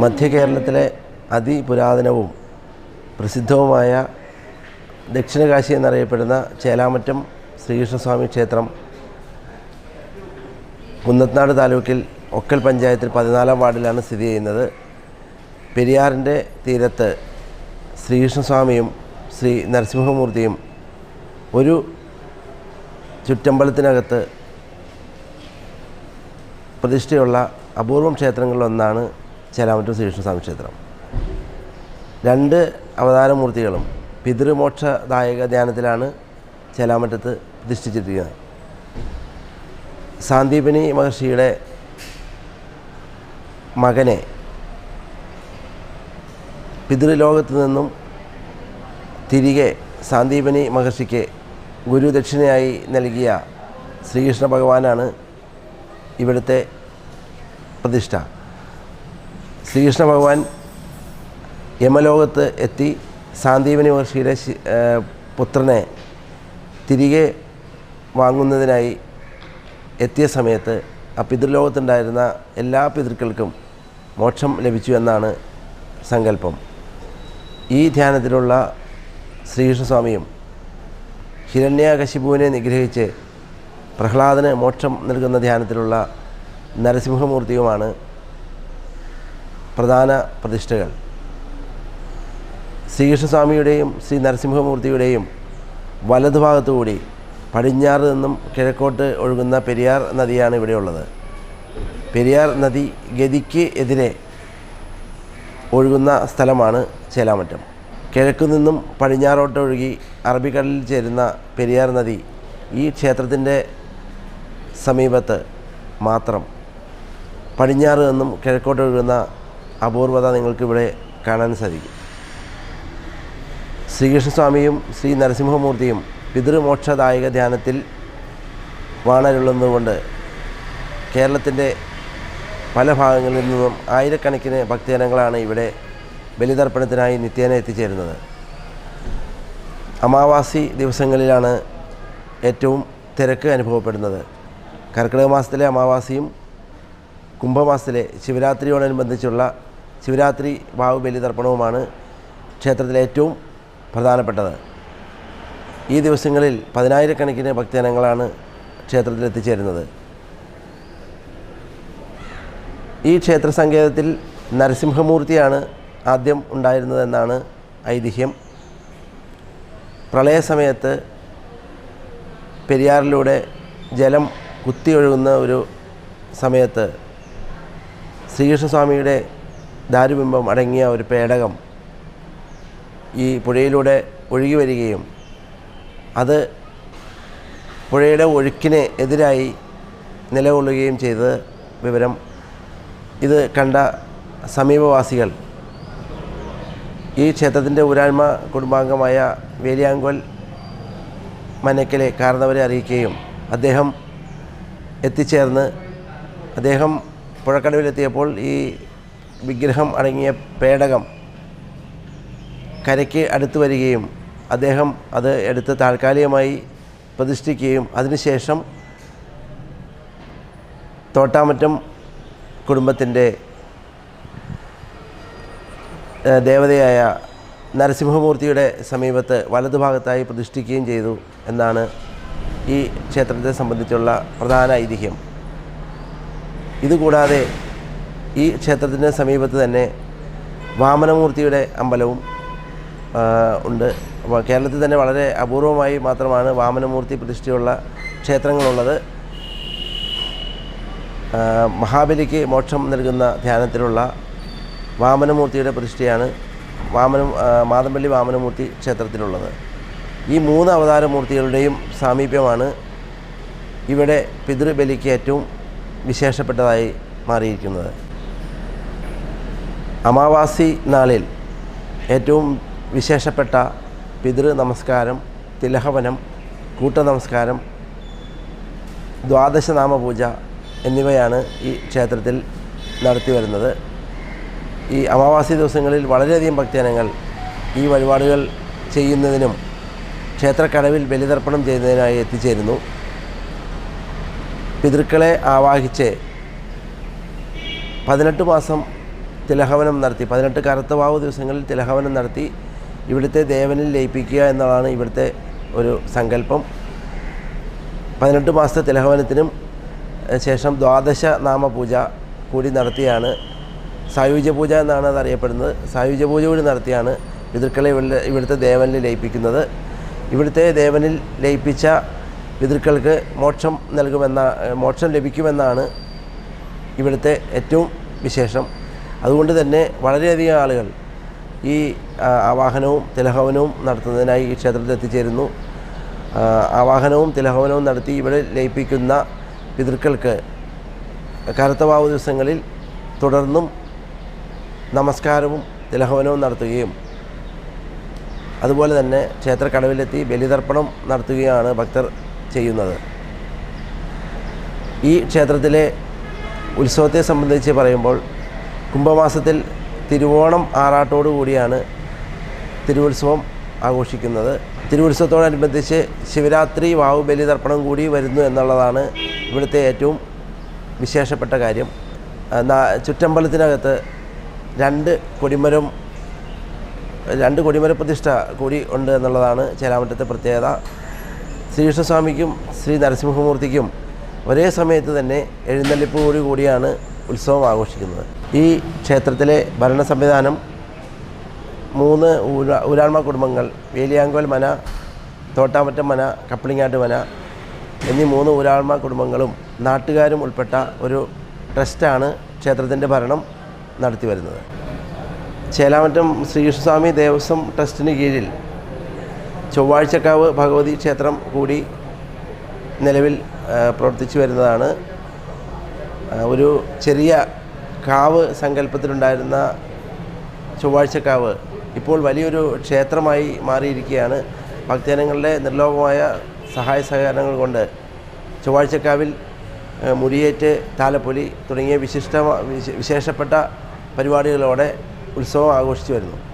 മധ്യ കേരളത്തിലെ അതിപുരാതനവും പ്രസിദ്ധവുമായ ദക്ഷിണകാശി എന്നറിയപ്പെടുന്ന ചേലാമറ്റം ശ്രീകൃഷ്ണസ്വാമി ക്ഷേത്രം കുന്നത്നാട് താലൂക്കിൽ ഒക്കൽ പഞ്ചായത്തിൽ പതിനാലാം വാർഡിലാണ് സ്ഥിതി ചെയ്യുന്നത്. പെരിയാറിന്റെ തീരത്ത് ശ്രീകൃഷ്ണസ്വാമിയും ശ്രീ നരസിംഹമൂർത്തിയും ഒരു ചുറ്റമ്പലത്തിനകത്ത് പ്രതിഷ്ഠയുള്ള അപൂർവം ക്ഷേത്രങ്ങളിലൊന്നാണ് ചേലാമറ്റൂർ ശ്രീകൃഷ്ണസ്വാമി ക്ഷേത്രം. രണ്ട് അവതാരമൂർത്തികളും പിതൃമോക്ഷദായക ധ്യാനത്തിലാണ് ചേലാമറ്റത്ത് പ്രതിഷ്ഠിച്ചിരിക്കുന്നത്. സാന്ദീപനി മഹർഷിയുടെ മകനെ പിതൃലോകത്ത് നിന്നും തിരികെ സാന്ദീപനി മഹർഷിക്ക് ഗുരുദക്ഷിണയായി നൽകിയ ശ്രീകൃഷ്ണ ഭഗവാനാണ് ഇവിടുത്തെ പ്രതിഷ്ഠ. ശ്രീകൃഷ്ണ ഭഗവാൻ യമലോകത്ത് എത്തി സാന്ദീപനി മഹർഷിയുടെ പുത്രനെ തിരികെ വാങ്ങുന്നതിനായി എത്തിയ സമയത്ത് ആ പിതൃലോകത്തുണ്ടായിരുന്ന എല്ലാ പിതൃക്കൾക്കും മോക്ഷം ലഭിച്ചു എന്നാണ് സങ്കല്പം. ഈ ധ്യാനത്തിലുള്ള ശ്രീകൃഷ്ണസ്വാമിയും ഹിരണ്യാകശിപുവിനെ നിഗ്രഹിച്ച് പ്രഹ്ലാദന് മോക്ഷം നൽകുന്ന ധ്യാനത്തിലുള്ള നരസിംഹമൂർത്തിയുമാണ് പ്രധാന പ്രതിഷ്ഠകൾ. ശ്രീകൃഷ്ണസ്വാമിയുടെയും ശ്രീ നരസിംഹമൂർത്തിയുടെയും വലതുഭാഗത്തുകൂടി പടിഞ്ഞാറ് നിന്നും കിഴക്കോട്ട് ഒഴുകുന്ന പെരിയാർ നദിയാണ് ഇവിടെയുള്ളത്. പെരിയാർ നദി ഗതിക്ക് എതിരെ ഒഴുകുന്ന സ്ഥലമാണ് ചേലാമറ്റം കിഴക്കു നിന്നും പടിഞ്ഞാറോട്ടൊഴുകി അറബിക്കടലിൽ ചേരുന്ന പെരിയാർ നദി ഈ ക്ഷേത്രത്തിന്റെ സമീപത്ത് മാത്രം. പടിഞ്ഞാറ് നിന്നും കിഴക്കോട്ട് ഒഴുകുന്ന അപൂർവത നിങ്ങൾക്കിവിടെ കാണാൻ സാധിക്കും. ശ്രീകൃഷ്ണസ്വാമിയും ശ്രീ നരസിംഹമൂർത്തിയും പിതൃമോക്ഷദായക ധ്യാനത്തിൽ വാണരുള്ളുന്നതുകൊണ്ട് കേരളത്തിന്റെ പല ഭാഗങ്ങളിൽ നിന്നും ആയിരക്കണക്കിന് ഭക്തജനങ്ങളാണ് ഇവിടെ ബലിതർപ്പണത്തിനായി നിത്യേന എത്തിച്ചേരുന്നത്. അമാവാസി ദിവസങ്ങളിലാണ് ഏറ്റവും തിരക്ക് അനുഭവപ്പെടുന്നത്. കർക്കിടക മാസത്തിലെ അമാവാസിയും കുംഭമാസത്തിലെ ശിവരാത്രിയോടനുബന്ധിച്ചുള്ള ശിവരാത്രി വാവ് ബലിതർപ്പണവുമാണ് ക്ഷേത്രത്തിലെ ഏറ്റവും പ്രധാനപ്പെട്ടത്. ഈ ദിവസങ്ങളിൽ പതിനായിരക്കണക്കിന് ഭക്തജനങ്ങളാണ് ക്ഷേത്രത്തിൽ എത്തിച്ചേരുന്നത്. ഈ ക്ഷേത്ര സങ്കേതത്തിൽ നരസിംഹമൂർത്തിയാണ് ആദ്യം ഉണ്ടായിരുന്നതെന്നാണ് ഐതിഹ്യം. പ്രളയസമയത്ത് പെരിയാറിലൂടെ ജലം കുത്തിയൊഴുകുന്ന ഒരു സമയത്ത് ശ്രീകൃഷ്ണസ്വാമിയുടെ ദാരുബിംബം അടങ്ങിയ ഒരു പേടകം ഈ പുഴയിലൂടെ ഒഴുകി വരികയും അത് പുഴയുടെ ഒഴുക്കിന് എതിരായി നിലകൊള്ളുകയും ചെയ്ത വിവരം ഇത് കണ്ട സമീപവാസികൾ ഈ ക്ഷേത്രത്തിന്റെ ഊരാഴ്മ കുടുംബാംഗമായ വേലിയാങ്കോൽ മനക്കലെ കാരണവരെ അറിയിക്കുകയും അദ്ദേഹം എത്തിച്ചേർന്ന് അദ്ദേഹം പുഴക്കടവിലെത്തിയപ്പോൾ ഈ വിഗ്രഹം അടങ്ങിയ പേടകം കരയ്ക്ക് അടുത്ത് വരികയും അദ്ദേഹം അത് എടുത്ത് താൽക്കാലികമായി പ്രതിഷ്ഠിക്കുകയും അതിനുശേഷം തോട്ടാമറ്റം കുടുംബത്തിന്റെ ദേവതയായ നരസിംഹമൂർത്തിയുടെ സമീപത്ത് വലതുഭാഗത്തായി പ്രതിഷ്ഠിക്കുകയും ചെയ്തു എന്നാണ് ഈ ക്ഷേത്രത്തെ സംബന്ധിച്ചുള്ള പ്രധാന ഐതിഹ്യം. ഇതുകൂടാതെ ഈ ക്ഷേത്രത്തിന് സമീപത്ത് തന്നെ വാമനമൂർത്തിയുടെ അമ്പലവും ഉണ്ട്. കേരളത്തിൽ തന്നെ വളരെ അപൂർവമായി മാത്രമാണ് വാമനമൂർത്തി പ്രതിഷ്ഠയുള്ള ക്ഷേത്രങ്ങളുള്ളത്. മഹാബലിക്ക് മോക്ഷം നൽകുന്ന ധ്യാനത്തിലുള്ള വാമനമൂർത്തിയുടെ പ്രതിഷ്ഠയാണ് വാമനം മാതമ്പള്ളി വാമനമൂർത്തി ക്ഷേത്രത്തിലുള്ളത്. ഈ മൂന്ന് അവതാരമൂർത്തികളുടെയും സാമീപ്യമാണ് ഇവിടെ പിതൃബലിക്ക് ഏറ്റവും വിശേഷപ്പെട്ടതായി മാറിയിരിക്കുന്നത്. അമാവാസി നാളിൽ ഏറ്റവും വിശേഷപ്പെട്ട പിതൃ നമസ്കാരം തിലഹവനം കൂട്ട നമസ്കാരം ദ്വാദശനാമ പൂജ എന്നിവയാണ് ഈ ക്ഷേത്രത്തിൽ നടത്തി വരുന്നത് ഈ അമാവാസി ദിവസങ്ങളിൽ വളരെയധികം ഭക്തജനങ്ങൾ ഈ വഴിപാടുകൾ ചെയ്യുന്നതിനും ക്ഷേത്രക്കടവിൽ ബലിതർപ്പണം ചെയ്യുന്നതിനായി എത്തിച്ചേരുന്നു. പിതൃക്കളെ ആവാഹിച്ച് പതിനെട്ട് മാസം തിലഹവനം നടത്തി പതിനെട്ട് കറുത്തവാവ് ദിവസങ്ങളിൽ തിലഹവനം നടത്തി ഇവിടുത്തെ ദേവനിൽ ലയിപ്പിക്കുക എന്നതാണ് ഇവിടുത്തെ ഒരു സങ്കല്പം. പതിനെട്ട് മാസത്തെ തിലഹവനത്തിനും ശേഷം ദ്വാദശ നാമപൂജ കൂടി നടത്തിയാണ് സായുജ്യ പൂജ എന്നാണ് അത് അറിയപ്പെടുന്നത് പൂജ കൂടി നടത്തിയാണ് പിതൃക്കളെ ഇവിടെ ഇവിടുത്തെ ദേവനിൽ ലയിപ്പിക്കുന്നത്. ഇവിടുത്തെ ദേവനിൽ ലയിപ്പിച്ച പിതൃക്കൾക്ക് മോക്ഷം നൽകുമെന്ന മോക്ഷം ലഭിക്കുമെന്നാണ് ഇവിടുത്തെ ഏറ്റവും വിശേഷം. അതുകൊണ്ട് തന്നെ വളരെയധികം ആളുകൾ ഈ ആവാഹനവും തിലഹവനവും നടത്തുന്നതിനായി ഈ ക്ഷേത്രത്തിൽ എത്തിച്ചേരുന്നു. ആവാഹനവും തിലഹവനവും നടത്തി ഇവിടെ ലയിപ്പിക്കുന്ന പിതൃക്കൾക്ക് കറുത്തവാവ് ദിവസങ്ങളിൽ തുടർന്നും നമസ്കാരവും തിലഹവനവും നടത്തുകയും അതുപോലെ തന്നെ ക്ഷേത്രക്കടവിലെത്തി ബലിതർപ്പണം നടത്തുകയാണ് ഭക്തർ ചെയ്യുന്നത്. ഈ ക്ഷേത്രത്തിലെ ഉത്സവത്തെ സംബന്ധിച്ച് പറയുമ്പോൾ കുംഭമാസത്തിൽ തിരുവോണം ആറാട്ടോടു കൂടിയാണ് തിരുവുത്സവം ആഘോഷിക്കുന്നത്. തിരുവുത്സവത്തോടനുബന്ധിച്ച് ശിവരാത്രി വാവ് ബലിതർപ്പണം കൂടി വരുന്നു എന്നുള്ളതാണ് ഇവിടുത്തെ ഏറ്റവും വിശേഷപ്പെട്ട കാര്യം. ചുറ്റമ്പലത്തിനകത്ത് രണ്ട് കൊടിമരം രണ്ട് കൊടിമര പ്രതിഷ്ഠ കൂടി ഉണ്ട് എന്നുള്ളതാണ് ചേരാമറ്റത്തെ പ്രത്യേകത. ശ്രീകൃഷ്ണസ്വാമിക്കും ശ്രീ നരസിംഹമൂർത്തിക്കും ഒരേ സമയത്ത് തന്നെ എഴുന്നള്ളിപ്പോടു കൂടിയാണ് ഉത്സവം ആഘോഷിക്കുന്നത്. ഈ ക്ഷേത്രത്തിലെ ഭരണ സംവിധാനം മൂന്ന് ഊരാ ഊരാൺമ കുടുംബങ്ങൾ വേലിയാങ്കോൽ മന തോട്ടാമറ്റം മന കപ്പിളിങ്ങാട്ട് മന എന്നീ മൂന്ന് ഊരാൾമ കുടുംബങ്ങളും നാട്ടുകാരും ഉൾപ്പെട്ട ഒരു ട്രസ്റ്റാണ് ക്ഷേത്രത്തിന്റെ ഭരണം. നടത്തി വരുന്നത്. ചേലാമറ്റം ശ്രീകൃഷ്ണസ്വാമി ദേവസ്വം ട്രസ്റ്റിന് കീഴിൽ ചൊവ്വാഴ്ചക്കാവ് ഭഗവതി ക്ഷേത്രം കൂടി നിലവിൽ പ്രവർത്തിച്ചു വരുന്നതാണ്. ഒരു ചെറിയ കാവ് സങ്കല്പത്തിലുണ്ടായിരുന്ന ചൊവ്വാഴ്ചക്കാവ് ഇപ്പോൾ വലിയൊരു ക്ഷേത്രമായി മാറിയിരിക്കുകയാണ്. ഭക്തജനങ്ങളുടെ നിർലോഭമായ സഹായ സഹകരണങ്ങൾ കൊണ്ട് ചൊവ്വാഴ്ചക്കാവിൽ മുടിയേറ്റ് താലപ്പൊലി തുടങ്ങിയ വിശിഷ്ട വിശേഷപ്പെട്ട പരിപാടികളോടെ ഉത്സവം ആഘോഷിച്ചു വരുന്നു.